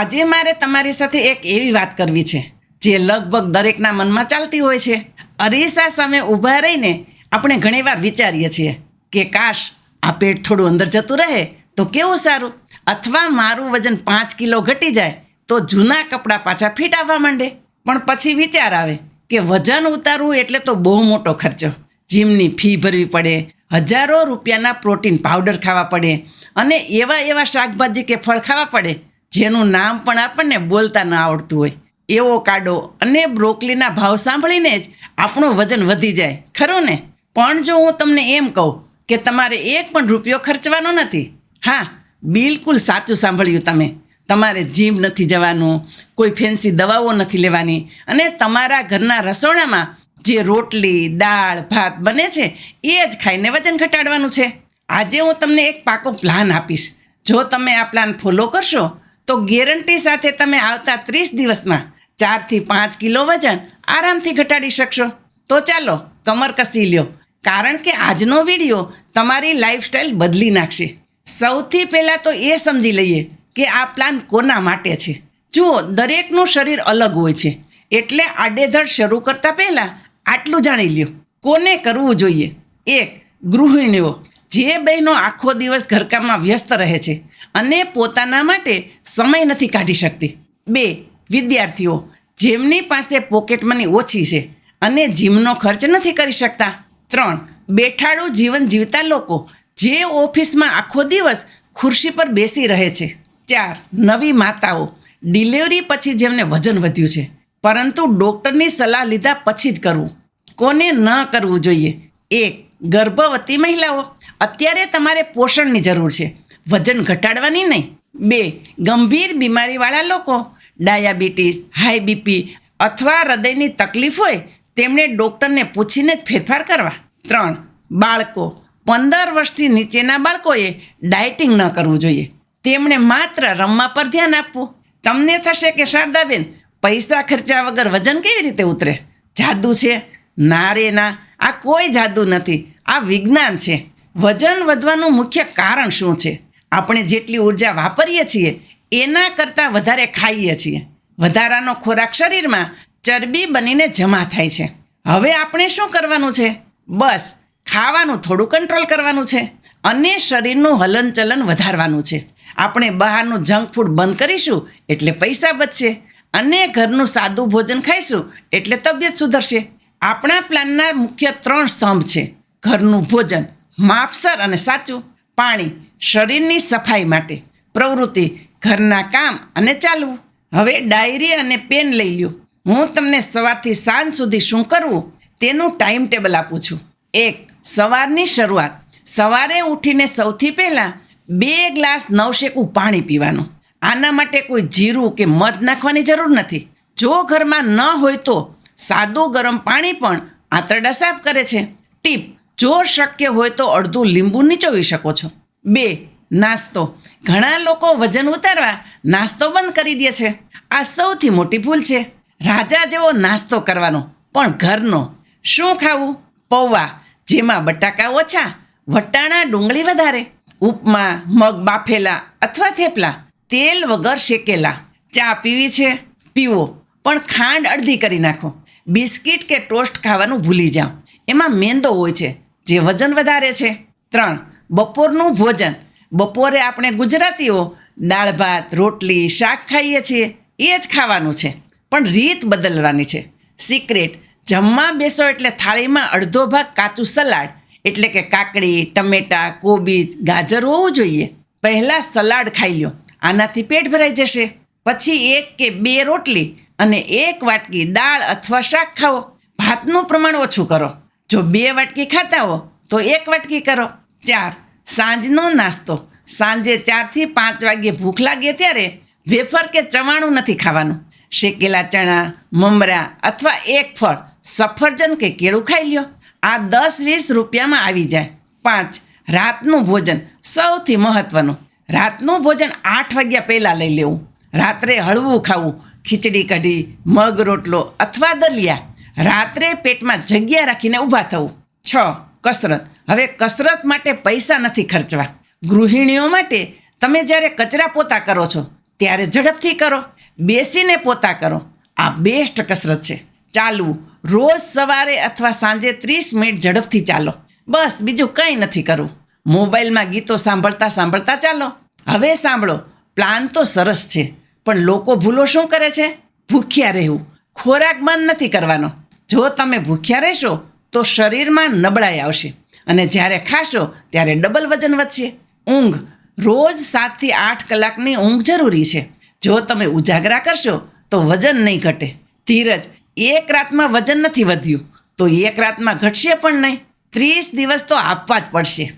આજે મારે તમારી સાથે એક એવી વાત કરવી છે, જે લગભગ દરેકના મનમાં ચાલતી હોય છે. અરીસા સામે ઊભા રહીને આપણે ઘણીવાર વિચારીએ છીએ કે કાશ આ પેટ થોડું અંદર જતું રહે તો કેવું સારું? અથવા મારું વજન પાંચ કિલો ઘટી જાય તો જૂના કપડાં પાછા ફિટ આવવા માંડે. પણ પછી વિચાર આવે કે વજન ઉતારવું એટલે તો બહુ મોટો ખર્ચો. જીમની ફી ભરવી પડે, હજારો રૂપિયાના પ્રોટીન પાવડર ખાવા પડે, અને એવા એવા શાકભાજી કે ફળ ખાવા પડે જેનું નામ પણ આપણને બોલતા ન આવડતું હોય. એવો કાડો અને બ્રોકલીના ભાવ સાંભળીને જ આપણું વજન વધી જાય. ખરું ને? પણ જો હું તમને એમ કહું કે તમારે એક પણ રૂપિયો ખર્ચવાનો નથી. હા, બિલકુલ સાચું સાંભળ્યું તમે. તમારે જીમ નથી જવાનું, કોઈ ફેન્સી દવાઓ નથી લેવાની અને તમારા ઘરના રસોડામાં જે રોટલી, દાળ, ભાત બને છે, એ જ ખાઈને વજન ઘટાડવાનું છે. આજે હું તમને એક પાકો પ્લાન આપીશ. જો તમે આ પ્લાન ફોલો કરશો તો ગેરંટી સાથે તમે આવતા ત્રીસ દિવસમાં ચારથી પાંચ કિલો વજન આરામથી ઘટાડી શકશો. તો ચાલો કમર કસી લ્યો. કારણ કે આજનો વીડિયો તમારી લાઈફસ્ટાઈલ બદલી નાખશે. સૌથી પહેલાં તો એ સમજી લઈએ કે આ પ્લાન કોના માટે છે. જુઓ, દરેકનું શરીર અલગ હોય છે. એટલે આડેધડ શરૂ કરતાં પહેલાં આટલું જાણી લ્યો. કોને કરવું જોઈએ? એક, ગૃહિણીઓ. જે બહેનો આખો દિવસ ઘરકામમાં વ્યસ્ત રહે છે અને પોતાના માટે સમય નથી કાઢી શકતી. બે, વિદ્યાર્થીઓ, જેમની પાસે પોકેટ મની ઓછી છે અને જીમનો ખર્ચ નથી કરી શકતા. ત્રણ, બેઠાડું જીવન જીવતા લોકો જે ઓફિસમાં આખો દિવસ ખુરશી પર બેસી રહે છે. ચાર, નવી માતાઓ ડિલિવરી પછી જેમને વજન વધ્યું છે. પરંતુ ડૉક્ટરની સલાહ લીધા પછી જ કરવું. કોને ન કરવું જોઈએ? એક, ગર્ભવતી મહિલાઓ, અત્યારે તમારે પોષણની જરૂર છે. વજન ઘટાડવાની નહીં. બે, ગંભીર બીમારીવાળા લોકો, ડાયાબિટીસ, હાઈ બીપી અથવા હૃદયની તકલીફ હોય તેમણે ડૉક્ટરને પૂછીને જ ફેરફાર કરવા. ત્રણ, બાળકો, પંદર વર્ષથી નીચેના બાળકોએ ડાયટિંગ ન કરવું જોઈએ. તેમણે માત્ર રમવા પર ધ્યાન આપવું. તમને થશે કે, શારદાબેન, પૈસા ખર્ચા વગર વજન કેવી રીતે ઉતરે? જાદુ છે? ના રે ના. આ કોઈ જાદુ નથી. આ વિજ્ઞાન છે. વજન વધવાનું મુખ્ય કારણ શું છે? આપણે જેટલી ઊર્જા વાપરીએ છીએ, એના કરતાં વધારે ખાઈએ છીએ. વધારાનો ખોરાક શરીરમાં ચરબી બનીને જમા થાય છે. હવે આપણે શું કરવાનું છે? બસ, ખાવાનું થોડું કંટ્રોલ કરવાનું છે અને શરીરનું હલનચલન વધારવાનું છે. આપણે બહારનું જંક ફૂડ બંધ કરીશું એટલે પૈસા બચશે અને ઘરનું સાદું ભોજન ખાઈશું એટલે તબિયત સુધરશે. આપણા પ્લાનના મુખ્ય ત્રણ સ્તંભ છે, ઘરનું ભોજન. માપસર અને સાચું. પાણી શરીરની સફાઈ માટે, પ્રવૃત્તિ, ઘરના કામ અને ચાલવું. હવે ડાયરી અને પેન લઈ લ્યો. હું તમને સવારથી સાંજ સુધી શું કરવું તેનું ટાઈમ ટેબલ આપું છું. એક, સવારની શરૂઆત. સવારે ઉઠીને સૌથી પહેલાં બે ગ્લાસ નવશેકું પાણી પીવાનું. આના માટે કોઈ જીરું કે મધ નાખવાની જરૂર નથી. જો ઘરમાં ન હોય તો સાદું ગરમ પાણી પણ આંતરડા સાફ કરે છે. ટીપ જો શક્ય હોય તો અડધું લીંબુ નીચોવી શકો છો. બે, નાસ્તો. ઘણા લોકો વજન ઉતારવા નાસ્તો બંધ કરી દે છે. આ સૌથી મોટી ભૂલ છે. રાજા જેવો નાસ્તો કરવાનો, પણ ઘરનો. શું ખાવું? પૌવા, જેમાં બટાકા ઓછા, વટાણા ડુંગળી વધારે, ઉપમા, મગ બાફેલા અથવા થેપલા, તેલ વગર શેકેલા. ચા પીવી છે? પીવો, પણ ખાંડ અડધી કરી નાખો. બિસ્કિટ કે ટોસ્ટ ખાવાનું ભૂલી જાઓ. એમાં મેંદો હોય છે. જે વજન વધારે છે, ત્રણ. બપોરનું ભોજન. બપોરે આપણે ગુજરાતીઓ દાળ ભાત, રોટલી, શાક ખાઈએ છીએ, એ જ ખાવાનું છે. પણ રીત બદલવાની છે. સિક્રેટ, જમવા બેસો એટલે થાળીમાં અડધો ભાગ કાચું સલાડ, એટલે કે કાકડી, ટમેટાં, કોબીજ, ગાજર હોવું જોઈએ. પહેલાં સલાડ ખાઈ લો આનાથી પેટ ભરાઈ જશે. પછી એક કે બે રોટલી અને એક વાટકી દાળ અથવા શાક ખાઓ. ભાતનું પ્રમાણ ઓછું કરો. જો બે વાટકી ખાતા હો, તો એક વાટકી કરો. ચાર. સાંજનો નાસ્તો. સાંજે ચારથી પાંચ વાગ્યે ભૂખ લાગે ત્યારે વેફર કે ચવાણું નથી ખાવાનું. શેકેલા ચણા, મમરા અથવા એક ફળ, સફરજન કે કેળું ખાઈ લ્યો. આ દસ વીસ રૂપિયામાં આવી જાય. પાંચ. રાતનું ભોજન સૌથી મહત્ત્વનું રાતનું ભોજન આઠ વાગ્યા પહેલાં લઈ લેવું. રાત્રે હળવું ખાવું. ખીચડી કઢી, મગ રોટલો અથવા દલિયા. રાત્રે પેટમાં જગ્યા રાખીને ઊભા થવું. છ, કસરત. હવે કસરત માટે પૈસા નથી ખર્ચવા. ગૃહિણીઓ માટે તમે જ્યારે કચરા પોતા કરો છો, ત્યારે ઝડપથી કરો. બેસીને પોતા કરો. આ બેસ્ટ કસરત છે. ચાલવું. રોજ સવારે અથવા સાંજે ત્રીસ મિનિટ ઝડપથી ચાલો. બસ, બીજું કંઈ નથી કરવું. મોબાઈલમાં ગીતો સાંભળતા સાંભળતા ચાલો. હવે સાંભળો. પ્લાન તો સરસ છે. પણ લોકો ભૂલો શું કરે છે? ભૂખ્યા રહેવું. ખોરાક બંધ નથી કરવાનો. જો તમે ભૂખ્યા રહેશો, તો શરીરમાં નબળાઈ આવશે. અને જ્યારે ખાશો, ત્યારે ડબલ વજન વધશે. ઊંઘ રોજ સાતથી આઠ કલાકની ઊંઘ જરૂરી છે. જો તમે ઉજાગરા કરશો, તો વજન નહીં ઘટે. ધીરજ, એક રાતમાં વજન નથી વધ્યું, તો એક રાતમાં ઘટશે પણ નહીં. ત્રીસ દિવસ તો આપવા જ પડશે.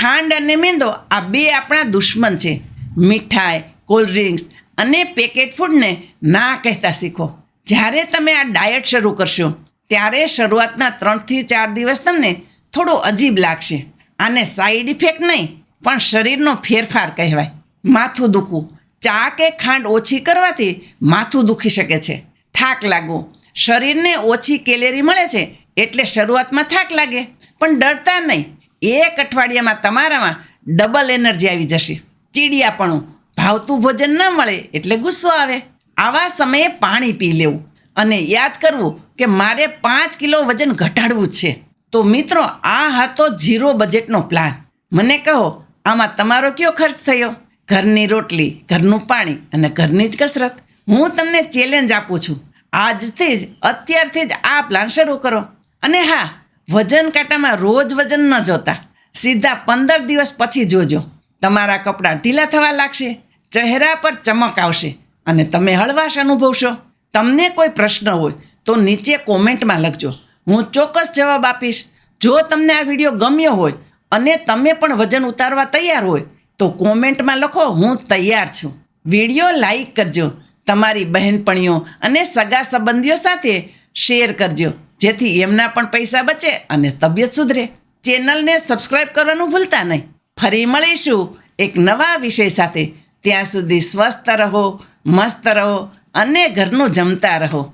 ખાંડ અને મેંદો આ બે આપણા દુશ્મન છે. મીઠાઈ કોલ્ડ ડ્રિંક્સ અને પેકેટ ફૂડને ના કહેતા શીખો. જ્યારે તમે આ ડાયટ શરૂ કરશો ત્યારે શરૂઆતના ત્રણથી ચાર દિવસ તમને થોડો અજીબ લાગશે. આને સાઈડ ઇફેક્ટ નહીં, પણ શરીરનો ફેરફાર કહેવાય. માથું દુખવું. ચા કે ખાંડ ઓછી કરવાથી માથું દુખી શકે છે. થાક લાગવો. શરીરને ઓછી કેલેરી મળે છે, એટલે શરૂઆતમાં થાક લાગે. પણ ડરતા નહીં. એક અઠવાડિયામાં તમારામાં ડબલ એનર્જી આવી જશે. ચીડિયાપણું. ભાવતું ભોજન ન મળે, એટલે ગુસ્સો આવે. આવા સમયે પાણી પી લેવું. અને યાદ કરવું કે મારે પાંચ કિલો વજન ઘટાડવું છે. તો મિત્રો, આ હતો ઝીરો બજેટનો પ્લાન. મને કહો, આમાં તમારો કયો ખર્ચ થયો? ઘરની રોટલી, ઘરનું પાણી અને ઘરની જ કસરત. હું તમને ચેલેન્જ આપું છું. આજથી જ, અત્યારથી જ આ પ્લાન શરૂ કરો. અને હા, વજન કાંટામાં રોજ વજન ન જોતા. સીધા પંદર દિવસ પછી જોજો. તમારા કપડાં ઢીલા થવા લાગશે. ચહેરા પર ચમક આવશે અને તમે હળવાશ અનુભવશો. તમને કોઈ પ્રશ્ન હોય, તો નીચે કોમેન્ટમાં લખજો. હું ચોક્કસ જવાબ આપીશ. જો તમને આ વીડિયો ગમ્યો હોય અને તમે પણ વજન ઉતારવા તૈયાર હોય, તો કોમેન્ટમાં લખો, હું તૈયાર છું. વીડિયો લાઈક કરજો, તમારી બહેનપણીઓ અને સગા સંબંધીઓ સાથે શેર કરજો, જેથી એમના પણ પૈસા બચે અને તબિયત સુધરે. ચેનલને સબસ્ક્રાઈબ કરવાનું ભૂલતા નહીં. ફરી મળીશું એક નવા વિષય સાથે. ત્યાં સુધી સ્વસ્થ રહો, મસ્ત રહો અને ઘરનું જમતા રહો.